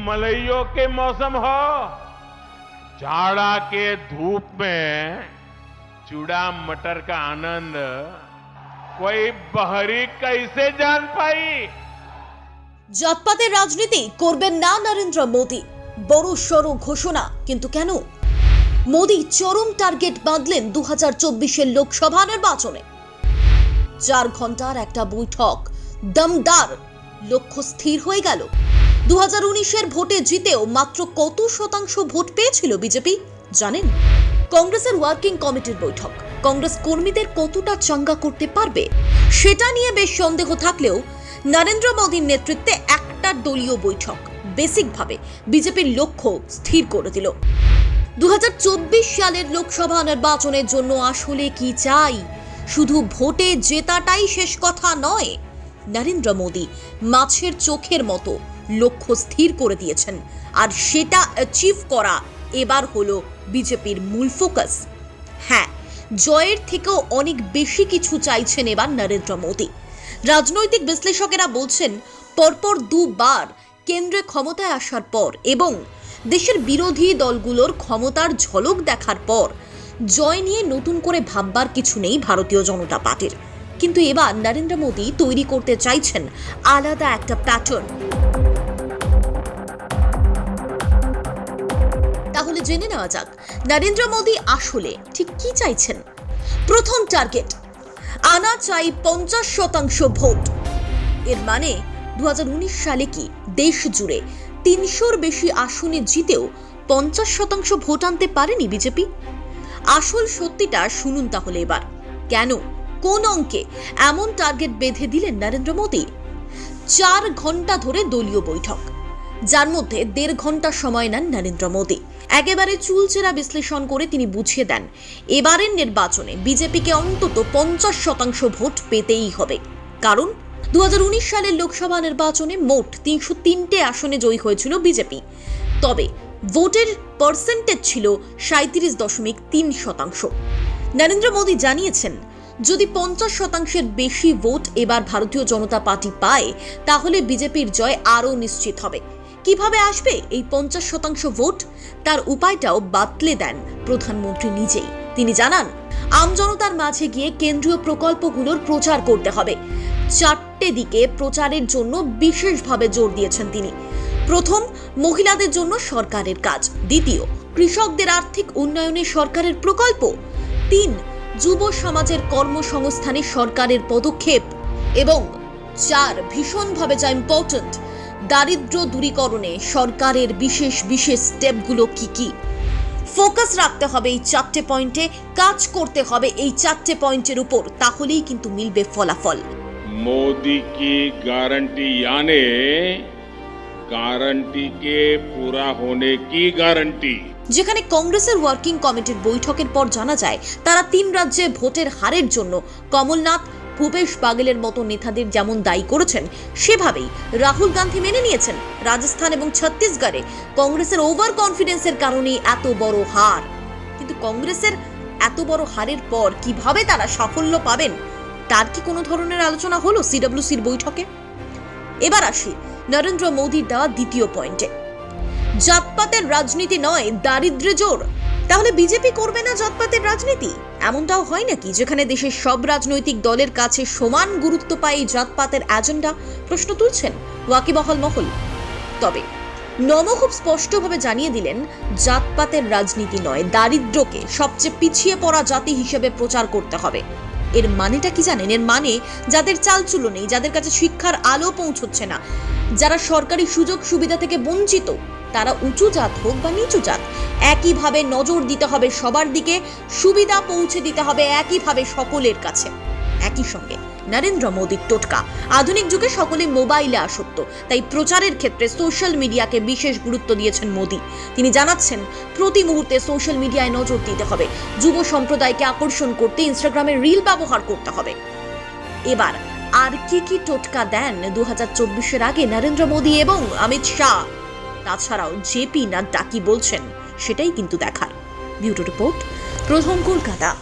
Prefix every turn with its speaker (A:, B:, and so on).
A: मलइयों के मौसम हो जाड़ा के धूप में चूड़ा मटर का आनंद कोई बहरी कैसे जान पाई
B: জাতপাতের রাজনীতি করবেন না নরেন্দ্র মোদী বড় সড় ঘোষণা কিন্তু কেন মোদী চরম টার্গেট বাঁধলেন দু হাজার চব্বিশের লোকসভা নির্বাচনে চার ঘন্টার একটা বৈঠক দমদার লক্ষ্য স্থির হয়ে গেল দু হাজার উনিশের ভোটে জিতেও মাত্র কত শতাংশ ভোট পেয়েছিল বিজেপি, জানেন? কংগ্রেসের ওয়ার্কিং কমিটির বৈঠক। কংগ্রেস কর্মীদের কতটা চাঙ্গা করতে পারবে, সেটা নিয়ে বেশ সন্দেহ থাকলেও নরেন্দ্র মোদীর নেতৃত্বে একটা দলীয় বৈঠক বেসিকভাবে বিজেপির লক্ষ্য স্থির করে দিল। দু হাজার চব্বিশ সালের লোকসভা নির্বাচনের জন্য আসলে কি চাই? শুধু ভোটে জেতাটাই শেষ কথা নয় নরেন্দ্র মোদী মাছের চোখের মতো লক্ষ্য স্থির করে দিয়েছেন। আর সেটা অ্যাচিভ করা এবার হলো বিজেপির মূল ফোকাস হ্যাঁ জয়ের থেকেও অনেক বেশি কিছু চাইছেন এবার নরেন্দ্র মোদী। রাজনৈতিক বিশ্লেষকেরা বলছেন, পরপর দুবার কেন্দ্রে ক্ষমতায় আসার পর এবং দেশের বিরোধী দলগুলোর ক্ষমতার ঝলক দেখার পর জয় নিয়ে নতুন করে ভাববার কিছু নেই ভারতীয় জনতা পার্টির। কিন্তু এবার নরেন্দ্র মোদী তৈরি করতে চাইছেন আলাদা একটা প্যাটার্ন তাহলে জেনে নেওয়া যাক, নরেন্দ্র মোদী আসলে ঠিক কি চাইছেন? প্রথম টার্গেট আনা চাই পঞ্চাশ শতাংশ ভোট। এর মানে দু হাজার উনিশ সালে কি দেশ জুড়ে তিনশোর বেশি আসনে জিতেও পঞ্চাশ শতাংশ ভোট আনতে পারেনি বিজেপি? আসল সত্যিটা শুনুন তাহলে এবার। কেন? কোন অঙ্কে এমন টার্গেট বেঁধে দিলেন নরেন্দ্র মোদী? চার ঘণ্টা ধরে দলীয় বৈঠক। যার মধ্যে দেড় ঘণ্টা সময় নেন নরেন্দ্র মোদী। একেবারে চুলচেরা বিশ্লেষণ করে তিনি বুঝিয়ে দেন, এবারের নির্বাচনে বিজেপিকে অন্তত পঞ্চাশ শতাংশ ভোট পেতেই হবে। কারণ দু হাজার উনিশ সালের লোকসভা নির্বাচনে মোট তিনশো তিনটে আসনে জয়ী হয়েছিল বিজেপি। তবে ভোটের পার্সেন্টেজ ছিল সাঁত্রিশ দশমিক তিন শতাংশ। নরেন্দ্র মোদী জানিয়েছেন যদি পঞ্চাশ শতাংশের বেশি ভোট এবার ভারতীয় জনতা পার্টি পায়, তাহলে বিজেপির জয় আরও নিশ্চিত হবে। কীভাবে আসবে এই পঞ্চাশ শতাংশ ভোট? তার উপায়টাও বাতলে দেন প্রধানমন্ত্রী নিজেই। তিনি জানান আমজনতার মাঝে গিয়ে কেন্দ্রীয় প্রকল্পগুলোর প্রচার করতে হবে। চারটে দিকে প্রচারের জন্য বিশেষভাবে জোর দিয়েছেন তিনি। প্রথম, মহিলাদের জন্য সরকারের কাজ। দ্বিতীয়, কৃষকদের আর্থিক উন্নয়নে সরকারের প্রকল্প। তিন যুব সমাজের কর্মসংস্থানে সরকারের পদক্ষেপ এবং চার ভীষণভাবে যা ইম্পর্ট্যান্ট দারিদ্র দূরীকরণে সরকারের বিশেষ বিশেষ স্টেপগুলো কি কি ফোকাস রাখতে হবে এই চারটে পয়েন্টে কাজ করতে হবে এই চারটে পয়েন্টের উপর তাহলেই কিন্তু মিলবে ফলাফল
A: मोदी की गारंटी यानी गारंटी के पूरा होने की गारंटी
B: যেখানে কংগ্রেসের ওয়ার্কিং কমিটির বৈঠকের পর জানা যায়, তারা তিন রাজ্যে ভোটের হারের জন্য কমলনাথ, ভূপেশ বাগেলের মতো নেতাদের যেমন দায়ী করেছেন, সেভাবেই রাহুল গান্ধী মেনে নিয়েছেন রাজস্থান এবং ছত্তিশগড়ে। কংগ্রেসের ওভার কনফিডেন্সের কারণে এত বড় হার। কিন্তু কংগ্রেসের এত বড় হারের পর কীভাবে তারা সাফল্য পাবেন, তার কি কোনো ধরনের আলোচনা হলো সিডব্লিউসির বৈঠকে? এবার আসি নরেন্দ্র মোদীর দেওয়া দ্বিতীয় পয়েন্টে। জাতপাতের রাজনীতি নয়, দারিদ্র্য জোর। তাহলে বিজেপি করবে না জাতপাতের রাজনীতি? এমনটাও হয় নাকি, যেখানে দেশের সব রাজনৈতিক দলের কাছে সমান গুরুত্ব পায় এই জাতপাতের এজেন্ডা প্রশ্ন তুলছেন ওয়াকিবহল মহল। তবে নম খুব স্পষ্টভাবে জানিয়ে দিলেন জাতপাতের রাজনীতি নয়, দারিদ্র্যকে সবচেয়ে পিছিয়ে পড়া জাতি হিসেবে প্রচার করতে হবে। এর মানেটা কি জানেন? এর মানে যাদের চালচুলো নেই, যাদের কাছে শিক্ষার আলো পৌঁছচ্ছে না, যারা সরকারি সুযোগ সুবিধা থেকে বঞ্চিত তারা উঁচু জাত হোক বা নিচু জাত, একইভাবে নজর দিতে হবে সবার দিকে, সুবিধা পৌঁছে দিতে হবে একইভাবে সকলের কাছে। একই সঙ্গে, নরেন্দ্র মোদীর টোটকা, আধুনিক যুগে সকলে মোবাইলে আসক্ত, তাই প্রচারের ক্ষেত্রে সোশ্যাল মিডিয়াকে বিশেষ গুরুত্ব দিয়েছেন মোদী। তিনি জানাচ্ছেন, প্রতি মুহূর্তে সোশ্যাল মিডিয়ায় নজর দিতে হবে, যুব সম্প্রদায়কে আকর্ষণ করতে ইনস্টাগ্রামে রিল ব্যবহার করতে হবে। এবার, আর কি কি টোটকা দেন দু হাজার চব্বিশের আগে নরেন্দ্র মোদী এবং অমিত শাহ? তাছাড়াও জেপি নাড্ডা কি বলছেন সেটাই কিন্তু দেখার। বিউটো রিপোর্ট প্রথম কলকাতা।